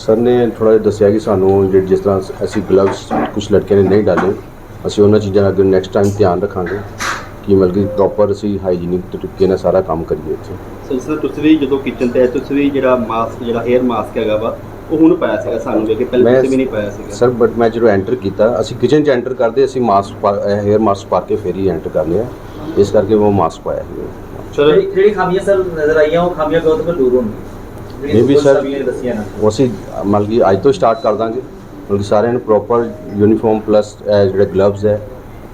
Sir ਨੇ ਥੋੜਾ ਜਿਹਾ ਦੱਸਿਆ ਕਿ ਸਾਨੂੰ ਜਿ- ਜਿਸ ਤਰ੍ਹਾਂ ਅਸੀਂ ਗਲਵਸ ਕੁਝ ਲੜਕਿਆਂ ਨੇ ਨਹੀਂ ਡਾਲੇ ਅਸੀਂ ਉਹਨਾਂ ਚੀਜ਼ਾਂ ਦਾ ਅੱਗੇ ਨੈਕਸਟ ਟਾਈਮ ਧਿਆਨ ਰੱਖਾਂਗੇ ਕਿ ਮਤਲਬ ਕਿ ਪ੍ਰੋਪਰ ਅਸੀਂ ਹਾਈਜੀਨਿਕ ਤਰੀਕੇ ਨਾਲ ਸਾਰਾ ਕੰਮ ਕਰੀਏ ਇੱਥੇ। ਸੋ ਜਿਸ ਤਰ੍ਹਾਂ ਤੁਸੀਂ ਵੀ ਜਦੋਂ ਕਿਚਨ ਤੇ ਆਏ ਤੁਸੀਂ ਵੀ ਜਿਹੜਾ ਮਾਸਕ ਜਿਹੜਾ 에ਅਰ ਮਾਸਕ ਹੈਗਾ ਵਾ ਉਹ ਹੁਣ ਪਾਇਆ ਸੀਗਾ ਸਾਨੂੰ ਵੇਖ ਕੇ ਪਹਿਲਾਂ ਤੁਸੀਂ ਵੀ ਨਹੀਂ ਪਾਇਆ ਸੀਗਾ। ਸਰ ਬਟ ਮੈਂ ਜਦੋਂ ਐਂਟਰ ਕੀਤਾ ਅਸੀਂ ਕਿਚਨ 'ਚ ਐਂਟਰ ਕਰਦੇ ਅਸੀਂ ਮਾਸਕ ਹੇਅਰ ਮਾਸਕ ਪਾ ਕੇ ਫਿਰ ਹੀ ਐਂਟਰ ਕਰਨੇ ਆ ਇਸ ਕਰਕੇ ਉਹ ਮਾਸਕ ਪਾਇਆ ਸੀ। ਚਲੋ ਜਿਹੜੀ ਜਿਹੜੀ ਖਾਮੀਆਂ ਸਰ ਨਜ਼ਰ ਆਈਆਂ ਉਹ ਖਾਮੀਆਂ ਤੱਕ ਦੂਰ ਹੋਣਗੀਆਂ ਇਹ ਵੀ ਸਰ- ਅਸੀਂ ਮਤਲਬ ਕਿ ਅੱਜ ਤੋਂ ਸਟਾਰਟ ਕਰ ਦਾਂਗੇ ਮਤਲਬ ਕਿ ਸਾਰਿਆਂ ਨੂੰ ਪ੍ਰੋਪਰ ਯੂਨੀਫਾਰਮ ਪਲੱਸ ਜਿਹੜੇ ਗਲਵਜ਼ ਹੈ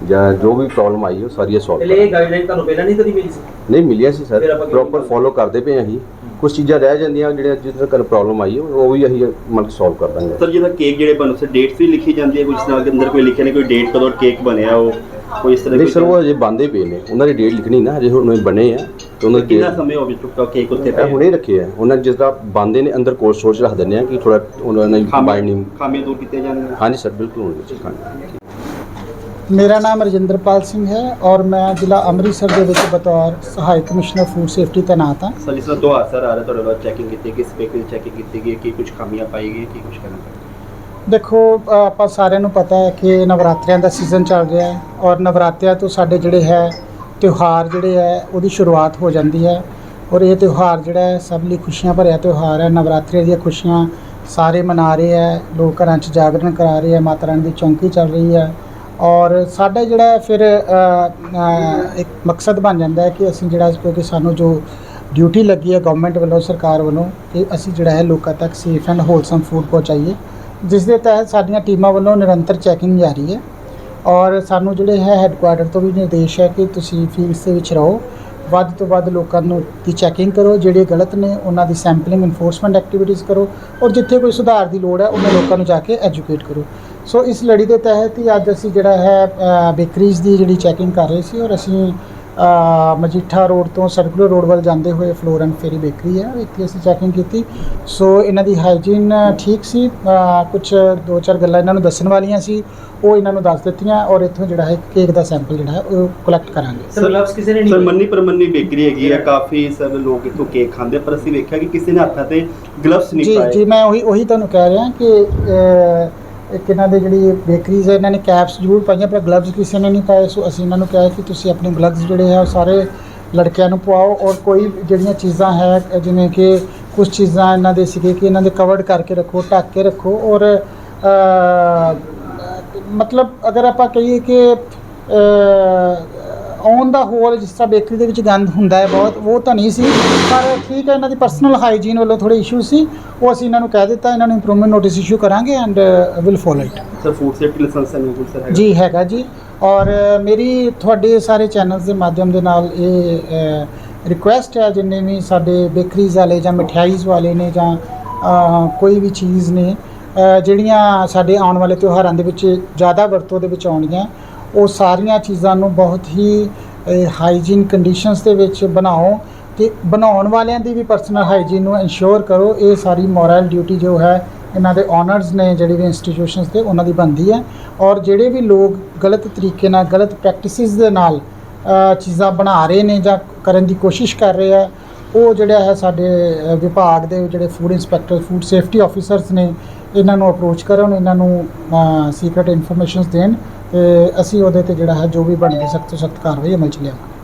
ਜਾਂ ਜੋ ਵੀ ਪ੍ਰੋਬਲਮ ਆਈ ਹੈ ਉਹ ਸਾਰੀਆਂ ਸੋਲਵ ਪਹਿਲੇ ਇਹ ਗਾਈਡਲਾਈਨ ਤੁਹਾਨੂੰ ਪਹਿਲਾਂ ਨਹੀਂ ਕਦੀ ਮਿਲੀ ਸੀ ਨਹੀਂ ਮਿਲਿਆ ਸੀ ਸਰ ਪ੍ਰੋਪਰ ਫੋਲੋ ਕਰਦੇ ਪਏ ਅਸੀਂ ਕੁਝ ਚੀਜ਼ਾਂ ਰਹਿ ਜਾਂਦੀਆਂ ਜਿਹੜੀਆਂ ਜਿਸ ਤਰ੍ਹਾਂ ਪ੍ਰੋਬਲਮ ਆਈ ਹੈ ਉਹ ਵੀ ਅਸੀਂ ਮਤਲਬ ਸੋਲਵ ਕਰ ਦਾਂਗੇ। ਸਰ ਜਿਹਦਾ ਕੇਕ ਜਿਹੜੇ ਬਣ ਉਸੇ ਡੇਟਸ ਵੀ ਲਿਖੀ ਜਾਂਦੀ ਹੈ ਕੁਝ ਨਾਲ ਦੇ ਅੰਦਰ ਕੋਈ ਲਿਖਿਆ ਨਹੀਂ ਕੋਈ ਡੇਟ ਕਦੋਂ ਕੇਕ ਬਣਿਆ ਉਹ ਕੋਈ ਇਸ ਤਰ੍ਹਾਂ ਨਹੀਂ ਸਰ ਉਹ ਅਜੇ ਬੰਦੇ ਪਏ ਨੇ ਉਹਨਾਂ ਦੀ ਡੇਟ ਲਿਖਣੀ ਨਾ ਹਜੇ ਹੁਣ ਬਣੇ ਆ ਤੇ ਉਹਨਾਂ ਦੀ ਕਿੰਨਾ date- ਸਮੇਂ ਹੋ ਗਿਆ ਚੁੱਕਾ ਕੇਕ ਉੱਤੇ ਇਹ ਹੁਣੇ ਰੱਖੇ ਆ ਉਹਨਾਂ ਜਿਸ ਤਰ੍ਹਾਂ ਬੰਦੇ ਨੇ ਅੰਦਰ ਕੋਲ ਸਟੋਰ 'ਚ ਰੱਖ ਦਿੰਦੇ ਆ ਕਿ ਥੋੜਾ ਉਹਨਾਂ ਨੇ ਬਾਈਂਡਿੰਗ ਖਾਮੀਆਂ ਦੂਰ ਕੀਤੇ ਜਾਣਗੇ ਹਾਂਜੀ ਸਰ ਬਿਲਕੁਲ ਹੋਣਗੇ ਹਾਂਜੀ ਮੇਰਾ ਨਾਮ ਰਜਿੰਦਰਪਾਲ ਸਿੰਘ ਹੈ ਔਰ ਮੈਂ ਜ਼ਿਲ੍ਹਾ ਅੰਮ੍ਰਿਤਸਰ ਦੇ ਵਿੱਚ ਬਤੌਰ ਸਹਾਇਕ ਕਮਿਸ਼ਨਰ ਫੂਡ ਸੇਫਟੀ ਤੈਨਾਤ ਹਾਂ। ਸਰ ਤਰ੍ਹਾਂ ਦੋ ਹਾਦਸਾ ਆ ਰਿਹਾ ਤੁਹਾਡੇ ਵੱਲ ਚੈਕਿੰਗ ਕੀਤੀ ਕਿਸ ਬੇਕਰੀ ਚੈਕਿੰਗ ਕੀਤੀ ਗਈ ਕੀ ਕੁਝ ਖਾਮੀਆਂ ਪਾਈ ਗਈ ਕੀ ਕੁਝ ਕਰਨਾ ਦੇਖੋ ਆਪਾਂ ਸਾਰਿਆਂ ਨੂੰ ਪਤਾ ਹੈ ਕਿ ਨਵਰਾਤਰਿਆਂ ਦਾ ਸੀਜ਼ਨ ਚੱਲ ਰਿਹਾ ਹੈ ਔਰ ਨਵਰਾਤਰਿਆਂ ਤੋਂ ਸਾਡੇ ਜਿਹੜੇ ਹੈ ਤਿਉਹਾਰ ਜਿਹੜੇ ਹੈ ਉਹਦੀ ਸ਼ੁਰੂਆਤ ਹੋ ਜਾਂਦੀ ਹੈ ਔਰ ਇਹ ਤਿਉਹਾਰ ਜਿਹੜਾ ਹੈ ਸਭ ਲਈ ਖੁਸ਼ੀਆਂ ਭਰਿਆ ਤਿਉਹਾਰ ਹੈ। ਨਵਰਾਤਰੀ ਦੀਆਂ ਖੁਸ਼ੀਆਂ ਸਾਰੇ ਮਨਾ ਰਹੇ ਹੈ ਲੋਕ ਘਰਾਂ 'ਚ ਜਾਗਰਣ ਕਰਾ ਰਹੇ ਹੈ ਮਾਤਾ ਰਾਣੀ ਦੀ ਚੌਂਕੀ ਚੱਲ ਰਹੀ ਹੈ। ਔਰ ਸਾਡਾ ਜਿਹੜਾ ਫਿਰ ਇੱਕ ਮਕਸਦ ਬਣ ਜਾਂਦਾ ਹੈ ਕਿ ਅਸੀਂ ਜਿਹੜਾ ਕਿਉਂਕਿ ਸਾਨੂੰ ਜੋ ਡਿਊਟੀ ਲੱਗੀ ਹੈ ਗਵਰਨਮੈਂਟ ਵੱਲੋਂ, ਸਰਕਾਰ ਵੱਲੋਂ, ਕਿ ਅਸੀਂ ਜਿਹੜਾ ਹੈ ਲੋਕਾਂ ਤੱਕ ਸੇਫ ਐਂਡ ਹੋਲਸਮ ਫੂਡ ਪਹੁੰਚਾਈਏ। ਜਿਸ ਦੇ ਤਹਿਤ ਸਾਡੀਆਂ ਟੀਮਾਂ ਵੱਲੋਂ ਨਿਰੰਤਰ ਚੈਕਿੰਗ ਜਾਰੀ ਹੈ ਔਰ ਸਾਨੂੰ ਜਿਹੜੇ ਹੈ ਹੈੱਡਕੁਆਟਰ ਤੋਂ ਵੀ ਨਿਰਦੇਸ਼ ਹੈ ਕਿ ਤੁਸੀਂ ਫੀਲਡਸ ਦੇ ਵਿੱਚ ਰਹੋ। ਵੱਧ ਤੋਂ ਵੱਧ ਲੋਕਾਂ ਨੂੰ ਦੀ ਚੈਕਿੰਗ ਕਰੋ, ਜਿਹੜੇ ਗਲਤ ਨੇ ਉਹਨਾਂ ਦੀ ਸੈਂਪਲਿੰਗ ਇਨਫੋਰਸਮੈਂਟ ਐਕਟੀਵਿਟੀਜ਼ ਕਰੋ ਔਰ ਜਿੱਥੇ ਕੋਈ ਸੁਧਾਰ ਦੀ ਲੋੜ ਹੈ, ਉਹਨਾਂ ਲੋਕਾਂ ਨੂੰ ਜਾ ਕੇ ਐਜੂਕੇਟ ਕਰੋ। ਸੋ ਇਸ ਲੜੀ ਦੇ ਤਹਿਤ ਹੀ ਅੱਜ ਅਸੀਂ ਜਿਹੜਾ ਹੈ ਬੇਕਰੀਜ਼ ਦੀ ਜਿਹੜੀ ਚੈਕਿੰਗ ਕਰ ਰਹੇ ਸੀ ਔਰ ਅਸੀਂ ਅ, ਮਜੀਠਾ ਰੋਡ ਤੋਂ ਸਰਕੂਲਰ ਰੋਡ ਵੱਲ ਜਾਂਦੇ ਹੋਏ ਫਲੋਰ ਐਂਡ ਫੇਰੀ ਬੇਕਰੀ ਹੈ ਇੱਥੇ ਅਸੀਂ ਚੈਕਿੰਗ ਕੀਤੀ। ਸੋ ਇਹਨਾਂ ਦੀ ਹਾਈਜੀਨ ਠੀਕ ਸੀ ਕੁਝ ਦੋ ਚਾਰ ਗੱਲਾਂ ਇਹਨਾਂ ਨੂੰ ਦੱਸਣ ਵਾਲੀਆਂ ਸੀ ਉਹ ਇਹਨਾਂ ਨੂੰ ਦੱਸ ਦਿੱਤੀਆਂ ਔਰ ਇੱਥੋਂ ਜਿਹੜਾ ਹੈ ਕੇਕ ਦਾ ਸੈਂਪਲ ਜਿਹੜਾ ਹੈ ਉਹ ਕਲੈਕਟ ਕਰਾਂਗੇ। ਸਰ ਗਲਵਸ ਕਿਸੇ ਨੇ ਨਹੀਂ ਸਰ। ਮੰਨੀ ਪਰਮੰਨੀ ਬੇਕਰੀ ਹੈਗੀ ਹੈ ਕਾਫੀ ਸਰ ਲੋਕ ਇੱਥੋਂ ਕੇਕ ਖਾਂਦੇ ਪਰ ਅਸੀਂ ਵੇਖਿਆ ਕਿ ਕਿਸੇ ਨੇ ਹੱਥਾਂ ਤੇ ਗਲਵਸ ਨਹੀਂ ਜੀ ਪਾਏ। ਜੀ ਮੈਂ ਉਹੀ ਉਹੀ ਤੁਹਾਨੂੰ ਕਹਿ ਰਿਹਾ ਕਿ ਇੱਕ ਇਹਨਾਂ ਦੇ ਜਿਹੜੀ ਬੇਕਰੀਜ਼ ਹੈ ਇਹਨਾਂ ਨੇ ਕੈਪਸ ਜ਼ਰੂਰ ਪਾਈਆਂ, ਪਰ ਗਲਵਜ਼ ਕਿਸੇ ਨੇ ਨਹੀਂ ਪਾਏ। ਸੋ ਅਸੀਂ ਇਹਨਾਂ ਨੂੰ ਕਿਹਾ ਕਿ ਤੁਸੀਂ ਆਪਣੇ ਗਲਵਜ਼ ਜਿਹੜੇ ਹੈ ਉਹ ਸਾਰੇ ਲੜਕਿਆਂ ਨੂੰ ਪਵਾਓ ਔਰ ਕੋਈ ਜਿਹੜੀਆਂ ਚੀਜ਼ਾਂ ਹੈ, ਜਿਵੇਂ ਕਿ ਕੁਝ ਚੀਜ਼ਾਂ ਇਹਨਾਂ ਦੇ ਸੀਗੇ ਕਿ ਇਹਨਾਂ ਦੇ ਕਵਰਡ ਕਰਕੇ ਰੱਖੋ, ਢੱਕ ਕੇ ਰੱਖੋ ਔਰ ਮਤਲਬ ਅਗਰ ਆਪਾਂ ਕਹੀਏ ਕਿ ਔਨ ਦਾ ਹੋਲ ਜਿਸ ਤਰ੍ਹਾਂ ਬੇਕਰੀ ਦੇ ਵਿੱਚ ਗੰਦ ਹੁੰਦਾ ਹੈ ਬਹੁਤ ਉਹ ਤਾਂ ਨਹੀਂ ਸੀ ਪਰ ਠੀਕ ਹੈ ਇਹਨਾਂ ਦੀ ਪਰਸਨਲ ਹਾਈਜੀਨ ਵੱਲੋਂ ਥੋੜੇ ਇਸ਼ੂ ਸੀ ਉਹ ਅਸੀਂ ਇਹਨਾਂ ਨੂੰ ਕਹਿ ਦਿੱਤਾ ਇਹਨਾਂ ਨੂੰ ਇੰਪਰੂਵਮੈਂਟ ਨੋਟਿਸ ਇਸ਼ੂ ਕਰਾਂਗੇ and will follow it sir food safety license ਹੈ ਬਿਲਕੁਲ ਸਰ ਜੀ ਹੈਗਾ ਜੀ। ਔਰ ਮੇਰੀ ਤੁਹਾਡੇ ਸਾਰੇ ਚੈਨਲਸ ਦੇ ਮਾਧਿਅਮ ਦੇ ਨਾਲ ਇਹ ਰਿਕੁਐਸਟ ਹੈ ਜਿੰਨੇ ਵੀ ਸਾਡੇ ਬੇਕਰੀਜ਼ ਵਾਲੇ ਜਾਂ ਮਠਿਆਈਜ਼ ਵਾਲੇ ਨੇ ਜਾਂ ਕੋਈ ਵੀ ਚੀਜ਼ ਨੇ ਜਿਹੜੀਆਂ ਸਾਡੇ ਆਉਣ ਵਾਲੇ ਤਿਉਹਾਰਾਂ ਦੇ ਵਿੱਚ ਜ਼ਿਆਦਾ ਵਰਤੋਂ ਦੇ ਵਿੱਚ ਆਉਣੀਆਂ ਉਹ ਸਾਰੀਆਂ ਚੀਜ਼ਾਂ ਨੂੰ ਬਹੁਤ ਹੀ ਹਾਈਜੀਨ ਕੰਡੀਸ਼ਨਸ ਦੇ ਵਿੱਚ ਬਣਾਓ ਤੇ ਬਣਾਉਣ ਵਾਲਿਆਂ ਦੀ ਵੀ ਪਰਸਨਲ ਹਾਈਜੀਨ ਨੂੰ ਇਨਸ਼ੋਰ ਕਰੋ। ਇਹ ਸਾਰੀ ਮੋਰਲ ਡਿਊਟੀ ਜੋ ਹੈ, ਇਹਨਾਂ ਦੇ ਓਨਰਸ ਨੇ ਜਿਹੜੇ ਵੀ ਇੰਸਟੀਟਿਊਸ਼ਨਸ ਤੇ ਉਹਨਾਂ ਦੀ ਬਣਦੀ ਹੈ। ਔਰ ਜਿਹੜੇ ਵੀ ਲੋਕ ਗਲਤ ਤਰੀਕੇ ਨਾਲ, ਗਲਤ ਪ੍ਰੈਕਟਿਸਿਸ ਦੇ ਨਾਲ ਚੀਜ਼ਾਂ ਬਣਾ ਰਹੇ ਨੇ ਜਾਂ ਕਰਨ ਦੀ ਕੋਸ਼ਿਸ਼ ਕਰ ਰਹੇ ਆ, ਉਹ ਜਿਹੜਾ ਹੈ ਸਾਡੇ ਵਿਭਾਗ ਦੇ ਜਿਹੜੇ food inspector food safety officers ਨੇ, ਇਹਨਾਂ ਨੂੰ ਅਪਰੋਚ ਕਰਨ, ਇਹਨਾਂ ਨੂੰ ਸੀਕ੍ਰੀਟ ਇਨਫੋਰਮੇਸ਼ਨਸ ਦੇਣ। ਤੇ ਅਸੀਂ ਉਹਦੇ ਤੇ ਜਿਹੜਾ ਹੈ ਜੋ ਵੀ ਬਣਦੀ ਸਖਤ ਤੋਂ ਸਖਤ ਕਾਰਵਾਈ ਅਮਲ ਚ ਲਿਆਵਾਂਗੇ।